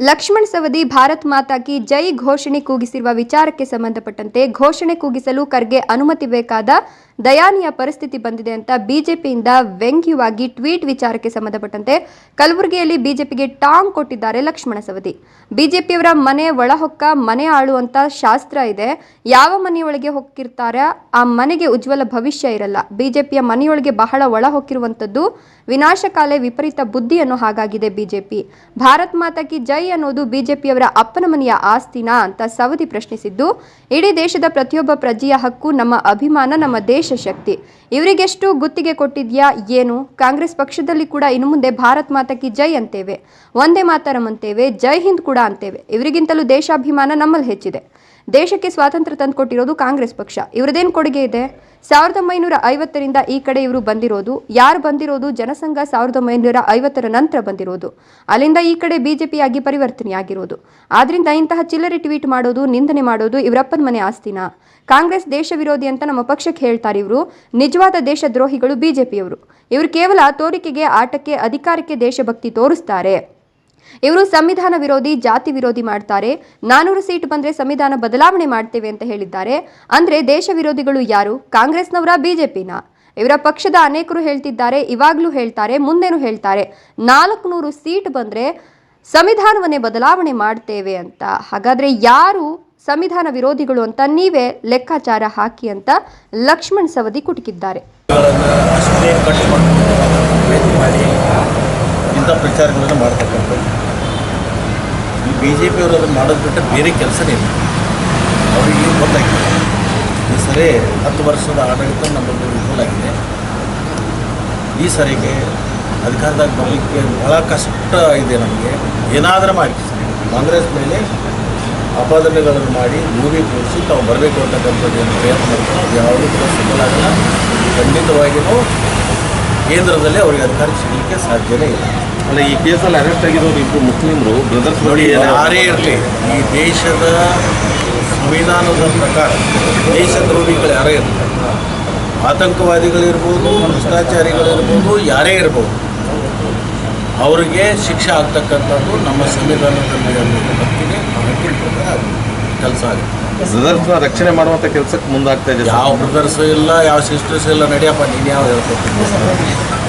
ಲಕ್ಷ್ಮಣ್ ಸವದಿ ಭಾರತ್ ಮಾತಾಕಿ ಜೈ ಘೋಷಣೆ ಕೂಗಿಸಿರುವ ವಿಚಾರಕ್ಕೆ ಸಂಬಂಧಪಟ್ಟಂತೆ ಘೋಷಣೆ ಕೂಗಿಸಲು ಖರ್ಗೆ ಅನುಮತಿ ಬೇಕಾದ ದಯಾನೀಯ ಪರಿಸ್ಥಿತಿ ಬಂದಿದೆ ಅಂತ ಬಿಜೆಪಿಯಿಂದ ವ್ಯಂಗ್ಯವಾಗಿ ಟ್ವೀಟ್ ವಿಚಾರಕ್ಕೆ ಸಂಬಂಧಪಟ್ಟಂತೆ ಕಲಬುರಗಿಯಲ್ಲಿ ಬಿಜೆಪಿಗೆ ಟಾಂಗ್ ಕೊಟ್ಟಿದ್ದಾರೆ ಲಕ್ಷ್ಮಣ ಸವದಿ. ಬಿಜೆಪಿಯವರ ಮನೆ ಒಳಹೊಕ್ಕ, ಮನೆ ಆಳುವಂತ ಶಾಸ್ತ್ರ ಇದೆ. ಯಾವ ಮನೆಯೊಳಗೆ ಹೊಕ್ಕಿರ್ತಾರ? ಆ ಮನೆಗೆ ಉಜ್ವಲ ಭವಿಷ್ಯ ಇರಲ್ಲ. ಬಿಜೆಪಿಯ ಮನೆಯೊಳಗೆ ಬಹಳ ಒಳ ಹೊಕ್ಕಿರುವಂಥದ್ದು ವಿನಾಶಕಾಲೆ ವಿಪರೀತ ಬುದ್ಧಿ ಅನ್ನೋ ಹಾಗಾಗಿದೆ ಬಿಜೆಪಿ. ಭಾರತ್ ಮಾತಾ ಕಿ ಜೈ ಅನ್ನೋದು ಬಿಜೆಪಿಯವರ ಅಪ್ಪನ ಮನೆಯ ಆಸ್ತಿನಾ ಅಂತ ಸವದಿ ಪ್ರಶ್ನಿಸಿದ್ದು, ಇಡೀ ದೇಶದ ಪ್ರತಿಯೊಬ್ಬ ಪ್ರಜೆಯ ಹಕ್ಕು, ನಮ್ಮ ಅಭಿಮಾನ, ನಮ್ಮ ದೇಶ ಶಕ್ತಿ. ಇವರಿಗೆಷ್ಟು ಗುತ್ತಿಗೆ ಕೊಟ್ಟಿದ್ಯಾ, ಏನು? ಕಾಂಗ್ರೆಸ್ ಪಕ್ಷದಲ್ಲಿ ಕೂಡ ಇನ್ನು ಮುಂದೆ ಭಾರತ್ ಮಾತಕ್ಕೆ ಜೈ ಅಂತೇವೆ. ಒಂದೇ ಮಾತರಂ ಅಂತೇವೆ ಜೈ ಹಿಂದ್ ಕೂಡ ಅಂತೇವೆ. ಇವರಿಗಿಂತಲೂ ದೇಶಾಭಿಮಾನ ನಮ್ಮಲ್ಲಿ ಹೆಚ್ಚಿದೆ. ದೇಶಕ್ಕೆ ಸ್ವಾತಂತ್ರ್ಯ ತಂದುಕೊಟ್ಟಿರೋದು ಕಾಂಗ್ರೆಸ್ ಪಕ್ಷ. ಇವರದೇನು ಕೊಡುಗೆ ಇದೆ? ಸಾವಿರದ ಒಂಬೈನೂರ ಐವತ್ತರಿಂದ ಈ ಕಡೆ ಇವರು ಬಂದಿರೋದು, ಯಾರು ಬಂದಿರೋದು? ಜನಸಂಘ ಸಾವಿರದ ಒಂಬೈನೂರ ಐವತ್ತರ ನಂತರ ಬಂದಿರೋದು. ಅಲ್ಲಿಂದ ಈ ಕಡೆ ಬಿಜೆಪಿಯಾಗಿ ಪರಿವರ್ತನೆಯಾಗಿರೋದು ಆದ್ರಿಂದ ಇಂತಹ ಚಿಲ್ಲರೆ ಟ್ವೀಟ್ ಮಾಡೋದು, ನಿಂದನೆ ಮಾಡೋದು ಇವರಪ್ಪನ ಮನೆ ಆಸ್ತಿನ? ಕಾಂಗ್ರೆಸ್ ದೇಶ ವಿರೋಧಿ ಅಂತ ನಮ್ಮ ಪಕ್ಷಕ್ಕೆ ಹೇಳ್ತಾರೆ ಇವರು. ನಿಜವಾದ ದೇಶದ್ರೋಹಿಗಳು ಬಿಜೆಪಿಯವರು. ಇವರು ಕೇವಲ ತೋರಿಕೆಗೆ, ಆಟಕ್ಕೆ, ಅಧಿಕಾರಕ್ಕೆ ದೇಶಭಕ್ತಿ ತೋರಿಸ್ತಾರೆ. ಇವರು ಸಂವಿಧಾನ ವಿರೋಧಿ, ಜಾತಿ ವಿರೋಧಿ ಮಾಡ್ತಾರೆ. ನಾನೂರು ಸೀಟ್ ಬಂದ್ರೆ ಸಂವಿಧಾನ ಬದಲಾವಣೆ ಮಾಡ್ತೇವೆ ಅಂತ ಹೇಳಿದ್ದಾರೆ. ಅಂದ್ರೆ ದೇಶ ವಿರೋಧಿಗಳು ಯಾರು? ಕಾಂಗ್ರೆಸ್ನವರ, ಬಿಜೆಪಿನ? ಇವರ ಪಕ್ಷದ ಅನೇಕರು ಹೇಳ್ತಿದ್ದಾರೆ, ಇವಾಗ್ಲೂ ಹೇಳ್ತಾರೆ, ಮುಂದೇನು ಹೇಳ್ತಾರೆ. ನಾಲ್ಕು ಸೀಟ್ ಬಂದ್ರೆ ಸಂವಿಧಾನವನ್ನೇ ಬದಲಾವಣೆ ಮಾಡ್ತೇವೆ ಅಂತ. ಹಾಗಾದ್ರೆ ಯಾರು ಸಂವಿಧಾನ ವಿರೋಧಿಗಳು ಅಂತ ನೀವೇ ಲೆಕ್ಕಾಚಾರ ಹಾಕಿ ಅಂತ ಲಕ್ಷ್ಮಣ್ ಸವದಿ ಕುಟುಕಿದ್ದಾರೆ ಅಷ್ಟೇ ಕಟ್ಟಿಕೊಂಡು ಪ್ರಯತ್ನ ಮಾಡಿ ಇಂಥ ಪ್ರಚಾರಗಳನ್ನು ಮಾಡ್ತಕ್ಕಂಥದ್ದು. ಬಿ ಜೆ ಪಿಯವರು ಅದನ್ನು ಮಾಡೋದು ಬಿಟ್ಟರೆ ಬೇರೆ ಕೆಲಸನೇ ಇಲ್ಲ. ಅವರಿಗೆ ಗೊತ್ತಾಗಿದೆ ಈ ಸರಿ ಹತ್ತು ವರ್ಷದ ಆಡಳಿತ ನಮ್ಮಲ್ಲಿ ವಿಫಲ ಆಗಿದೆ. ಈ ಸರಿಗೆ ಅಧಿಕಾರದಾಗ ಬರಲಿಕ್ಕೆ ಬಹಳ ಕಷ್ಟ ಇದೆ ನಮಗೆ. ಏನಾದರೂ ಮಾಡಿ. ಕಾಂಗ್ರೆಸ್ ಮೇಲೆ ಅಪಾದನೆಗಳನ್ನು ಮಾಡಿ ಮೂವಿ ತೋರಿಸಿ ತಾವು ಬರಬೇಕು ಅಂತಕ್ಕಂಥದ್ದು ಏನು ಪ್ರಯತ್ನ ಮಾಡ್ತಾರೆ. ಅದು ಯಾವುದೂ ಕೂಡ ಸಫಲ ಆಗಲ್ಲ ಖಂಡಿತವಾಗಿಯೂ ಕೇಂದ್ರದಲ್ಲಿ ಅವರಿಗೆ ಅಧಿಕಾರ ಸಿಗಲಿಕ್ಕೆ ಸಾಧ್ಯವೇ ಇಲ್ಲ. ಅಲ್ಲ ಈ ಕೇಸಲ್ಲಿ ಅರೆಸ್ಟ್ ಆಗಿರೋರು ಇಬ್ಬರು ಮುಸ್ಲಿಮರು ಬ್ರದರ್ಸ್ ನೋಡಿ ಯಾರೇ ಇರಲಿ ಈ ದೇಶದ ಸಂವಿಧಾನದ ಪ್ರಕಾರ ದೇಶದ್ರೋಹಿಗಳು ಯಾರೇ ಇರಲಿ ಆತಂಕವಾದಿಗಳಿರ್ಬೋದು ಭ್ರಷ್ಟಾಚಾರಿಗಳಿರ್ಬೋದು ಯಾರೇ ಇರ್ಬೋದು ಅವರಿಗೆ ಶಿಕ್ಷೆ ಆಗ್ತಕ್ಕಂಥದ್ದು ನಮ್ಮ ಸಂವಿಧಾನದಲ್ಲಿ ಹಕ್ಕಿಗೆ ಹಕ್ಕಿನ ಪ್ರಕಾರ ಕೆಲಸ ಆಗುತ್ತೆ. ಬ್ರದರ್ಸ್ನ ರಕ್ಷಣೆ ಮಾಡುವಂಥ ಕೆಲಸಕ್ಕೆ ಮುಂದಾಗ್ತಾ ಇದೆ ಯಾವ ಬ್ರದರ್ಸ್ ಇಲ್ಲ, ಯಾವ ಸಿಸ್ಟರ್ಸ್ ಇಲ್ಲ, ನಡೆಯಪ್ಪ, ನೀನು ಯಾವ ಹೇಳ್ಕೊತೀನಿ